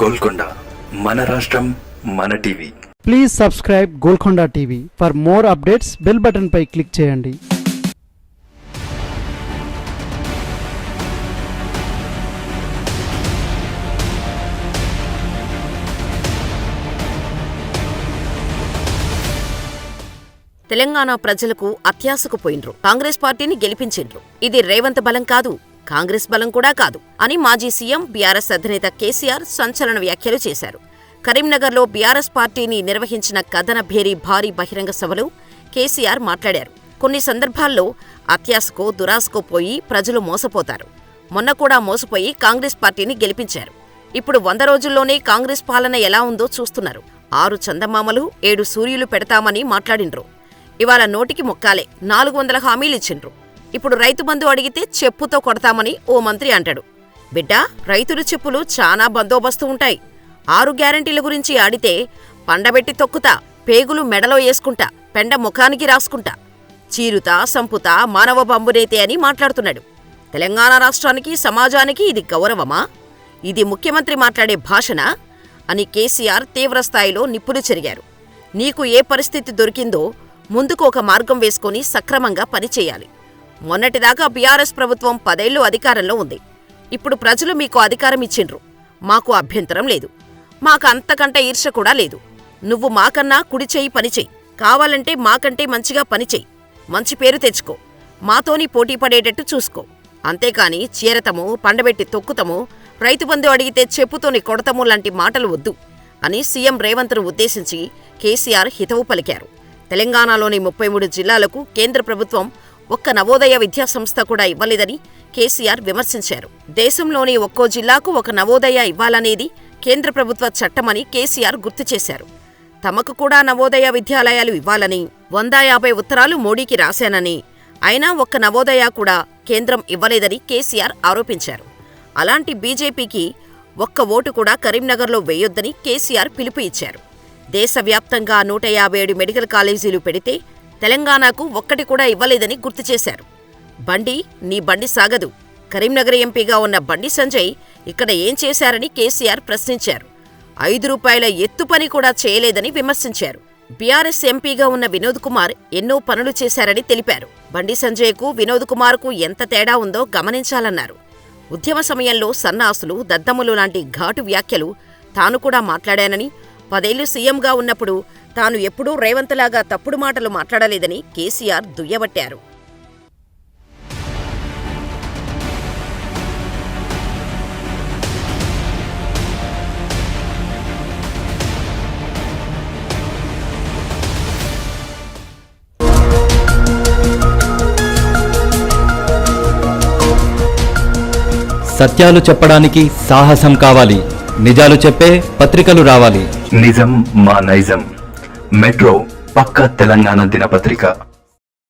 గోల్కొండ మన రాష్ట్రం మన TV. Please subscribe Golconda TV for more updates bell button pi click చేయండి. తెలంగాణ ప్రజలకు అత్యాశకు పోయిండ్రు. కాంగ్రెస్ పార్టీని గెలిపించిండ్రు. ఇది రేవంత్ బలం కాదు. కాంగ్రెస్ బలం కూడా కాదు అని మాజీ సీఎం బీఆర్ఎస్ అధినేత కేసీఆర్ సంచలన వ్యాఖ్యలు చేశారు. కరీంనగర్లో బీఆర్ఎస్ పార్టీని నిర్వహించిన కథన భేరి భారీ బహిరంగ సభలో కేసీఆర్ మాట్లాడారు. కొన్ని సందర్భాల్లో అత్యాశకో దురాశకో పోయి ప్రజలు మోసపోతారు. మొన్న కూడా మోసపోయి కాంగ్రెస్ పార్టీని గెలిపించారు. ఇప్పుడు వంద రోజుల్లోనే కాంగ్రెస్ పాలన ఎలా ఉందో చూస్తున్నారు. ఆరు చందమామలు ఏడు సూర్యులు పెడతామని మాట్లాడిండ్రు ఇవాళ నోటికి మొక్కాలే నాలుగు వందల హామీలిచ్చిండ్రు. ఇప్పుడు రైతు బంధు అడిగితే చెప్పుతో కొడతామని ఓ మంత్రి అంటాడు. బిడ్డా రైతుల చెప్పులు చాలా బందోబస్తు ఉంటాయి. ఆరు గ్యారంటీల గురించి ఆడితే పండబెట్టి తొక్కుతా పేగులు మెడలో వేసుకుంటా పెండ ముఖానికి రాసుకుంటా. చీరుతా సంపుతా మానవ బంబునేతే అని మాట్లాడుతున్నాడు. తెలంగాణ రాష్ట్రానికి సమాజానికి ఇది గౌరవమా? ఇది ముఖ్యమంత్రి మాట్లాడే భాషనా? అని కేసీఆర్ తీవ్రస్థాయిలో నిప్పులు చెరిగారు. నీకు ఏ పరిస్థితి దొరికిందో ముందుకు ఒక మార్గం వేసుకొని సక్రమంగా పనిచేయాలి మొన్నటిదాకా బీఆర్ఎస్ ప్రభుత్వం పదేళ్ళు అధికారంలో ఉంది. ఇప్పుడు ప్రజలు మీకు అధికారం ఇచ్చిండ్రు. మాకు అభ్యంతరం లేదు. మాకు అంతకంటే ఈర్ష కూడా లేదు. నువ్వు మాకన్నా కుడి చేయి పనిచేయి కావాలంటే మాకంటే మంచిగా పనిచేయి మంచి పేరు తెచ్చుకో. మాతోని పోటీ పడేటట్టు చూసుకో. అంతేకాని చీరతము పండబెట్టి తొక్కుతము రైతుబంధు అడిగితే చెప్పుతోని కొడతము లాంటి మాటలు వద్దు అని సీఎం రేవంత్ను ఉద్దేశించి కేసీఆర్ హితవు పలికారు. తెలంగాణలోని ముప్పై మూడు జిల్లాలకు కేంద్ర ప్రభుత్వం ఒక్క నవోదయ విద్యా సంస్థ కూడా ఇవ్వలేదని కేసీఆర్ విమర్శించారు. దేశంలోని ఒక్కో జిల్లాకు ఒక నవోదయ ఇవ్వాలనేది కేంద్ర ప్రభుత్వ చట్టమని కేసీఆర్ గుర్తు చేశారు. తమకు కూడా నవోదయ విద్యాలయాలు ఇవ్వాలని వంద యాభై ఉత్తరాలు మోడీకి రాశానని అయినా ఒక్క నవోదయ కూడా కేంద్రం ఇవ్వలేదని కేసీఆర్ ఆరోపించారు. అలాంటి బీజేపీకి ఒక్క ఓటు కూడా కరీంనగర్లో వేయొద్దని కేసీఆర్ పిలుపు ఇచ్చారు. దేశవ్యాప్తంగా నూట యాభై ఏడు మెడికల్ కాలేజీలు పెడితే తెలంగాణకు ఒక్కటి కూడా ఇవ్వలేదని గుర్తు చేశారు. బండి నీ బండి సాగదు. కరీంనగర్ ఎంపీగా ఉన్న బండి సంజయ్ ఇక్కడ ఏం చేశారని కేసీఆర్ ప్రశ్నించారు. ఐదు రూపాయల ఎత్తు పని కూడా చేయలేదని విమర్శించారు. బీఆర్ఎస్ ఎంపీగా ఉన్న వినోద్ కుమార్ ఎన్నో పనులు చేశారని తెలిపారు. బండి సంజయ్కు వినోద్ కుమార్కు ఎంత తేడా ఉందో గమనించాలన్నారు. ఉద్యమ సమయంలో సన్నాసులు దద్దములు లాంటి ఘాటు వ్యాఖ్యలు తాను కూడా మాట్లాడానని పదేళ్ళు సీఎంగా ఉన్నప్పుడు తాను ఎప్పుడూ రేవంత్లాగా తప్పుడు మాటలు మాట్లాడలేదని కేసీఆర్ దుయ్యబట్టారు. సత్యాలు చెప్పడానికి సాహసం కావాలి. నిజాలు చెప్పే పత్రికలు రావాలి. నిజం మా నైజం. మెట్రో పక్క తెలంగాణ దినపత్రిక.